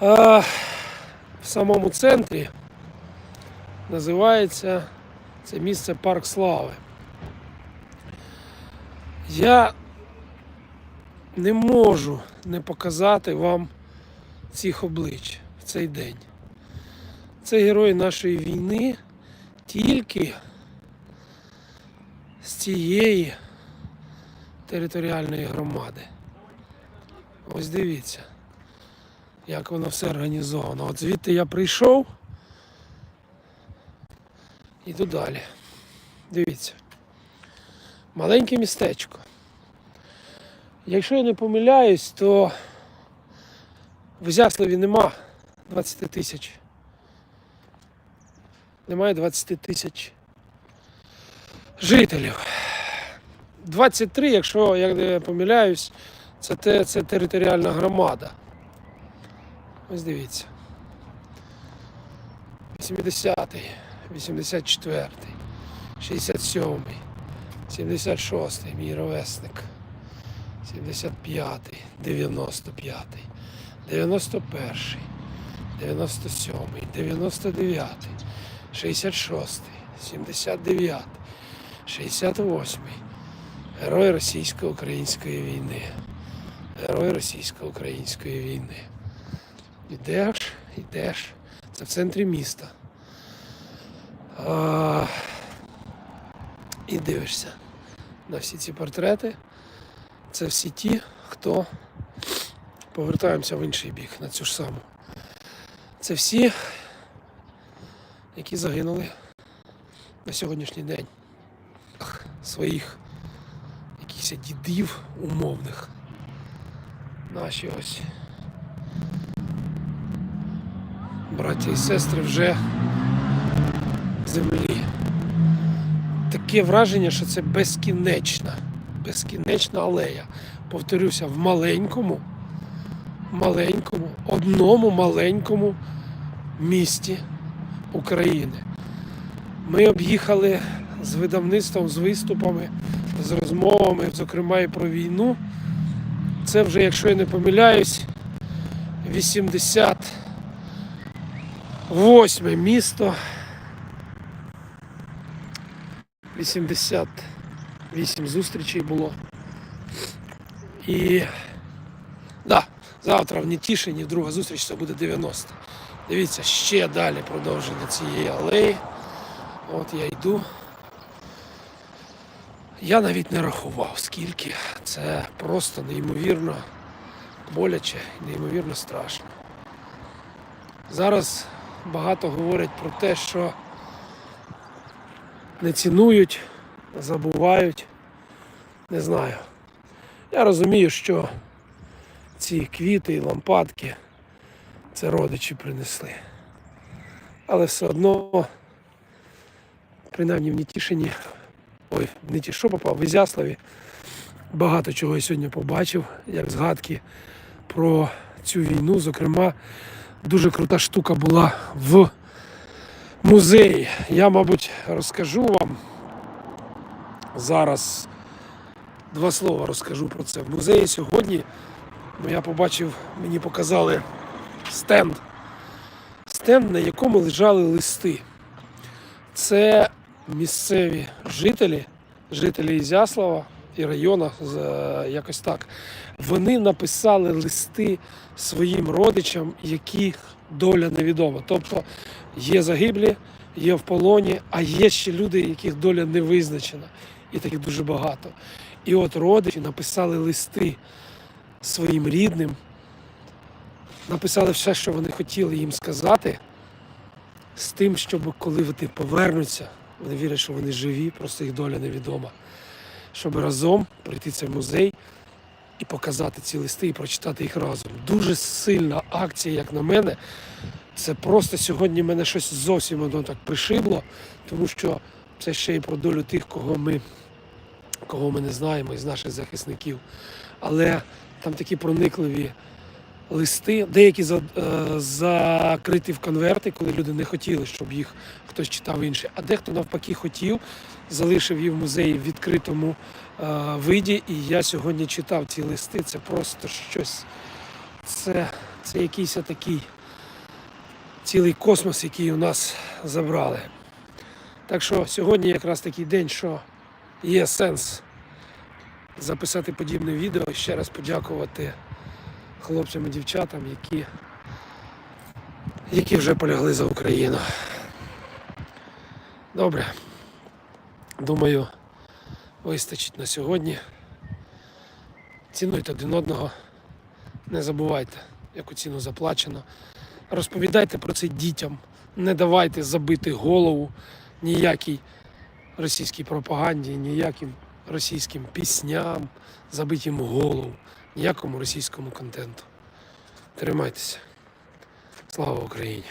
А, в самому центрі називається це місце Парк Слави. Я не можу не показати вам цих облич в цей день. Це герої нашої війни тільки з цієї територіальної громади. Ось дивіться, як воно все організовано. От звідти я прийшов. Іду далі. Дивіться. Маленьке містечко. Якщо я не помиляюсь, то в Зяславі нема 20 тисяч. Немає 20 тисяч жителів. 23, якщо я не помиляюсь, це, це територіальна громада. Ось дивіться. 80-й, 84-й, 67-й, 76-й, мій ровесник. 75-й, 95-й, 91-й, 97-й, 99-й, 66-й, 79-й, 68-й. Герой російсько-української війни. Герой російсько-української війни. Ідеш, ідеш. Це в центрі міста. А, і дивишся на всі ці портрети. Це всі ті, хто повертаємося в інший бік, на цю ж саму. Це всі, які загинули на сьогоднішній день. Своїх якихось дідів умовних. Наші ось браття і сестри вже землі. Таке враження, що це безкінечна, безкінечна алея. Повторюся, в маленькому, маленькому, одному маленькому місті України. Ми об'їхали з видавництвом, з виступами, з розмовами, зокрема і про війну. Це вже, якщо я не помиляюсь, 88 місто. 88 зустрічей було. І да, завтра в Нетішині друга зустріч це буде 90. Дивіться, ще далі продовження цієї алеї. От я йду. Я навіть не рахував, скільки. Це просто неймовірно боляче і неймовірно страшно. Зараз багато говорять про те, що не цінують, забувають. Не знаю. Я розумію, що ці квіти і лампадки це родичі принесли. Але все одно, принаймні в Нетішині, ой, в Неті, що попав, в Ізяславі, багато чого я сьогодні побачив, як згадки про цю війну. Зокрема, дуже крута штука була в музеї. Я, мабуть, розкажу вам зараз два слова розкажу про це. В музеї сьогодні я побачив, мені показали стенд. Стенд, на якому лежали листи. Це місцеві жителі, жителі Ізяслава і району, з- якось так. Вони написали листи своїм родичам, яких доля невідома. Тобто є загиблі, є в полоні, а є ще люди, яких доля не визначена. І таких дуже багато. І от родичі написали листи своїм рідним, написали все, що вони хотіли їм сказати, з тим, щоб коли вони повернуться, вони вірять, що вони живі, просто їх доля невідома. Щоб разом прийти в цей музей і показати ці листи і прочитати їх разом. Дуже сильна акція, як на мене. Це просто сьогодні мене щось зовсім воно так пришибло, тому що це ще й про долю тих, кого ми, кого ми не знаємо із наших захисників. Але там такі проникливі листи, деякі за, е, закриті в конверти, коли люди не хотіли, щоб їх хтось читав інше. А дехто навпаки хотів, залишив їх в музеї в відкритому е, виді. І я сьогодні читав ці листи. Це просто щось. Це, Це якийсь такий цілий космос, який у нас забрали. Так що сьогодні якраз такий день, що є сенс записати подібне відео і ще раз подякувати хлопцям і дівчатам, які, які вже полягли за Україну. Добре. Думаю, вистачить на сьогодні. Цінуйте один одного. Не забувайте, яку ціну заплачено. Розповідайте про це дітям. Не давайте забити голову ніякій російській пропаганді, ніяким російським пісням, забити їм голову, ніякому російському контенту. Тримайтеся. Слава Україні!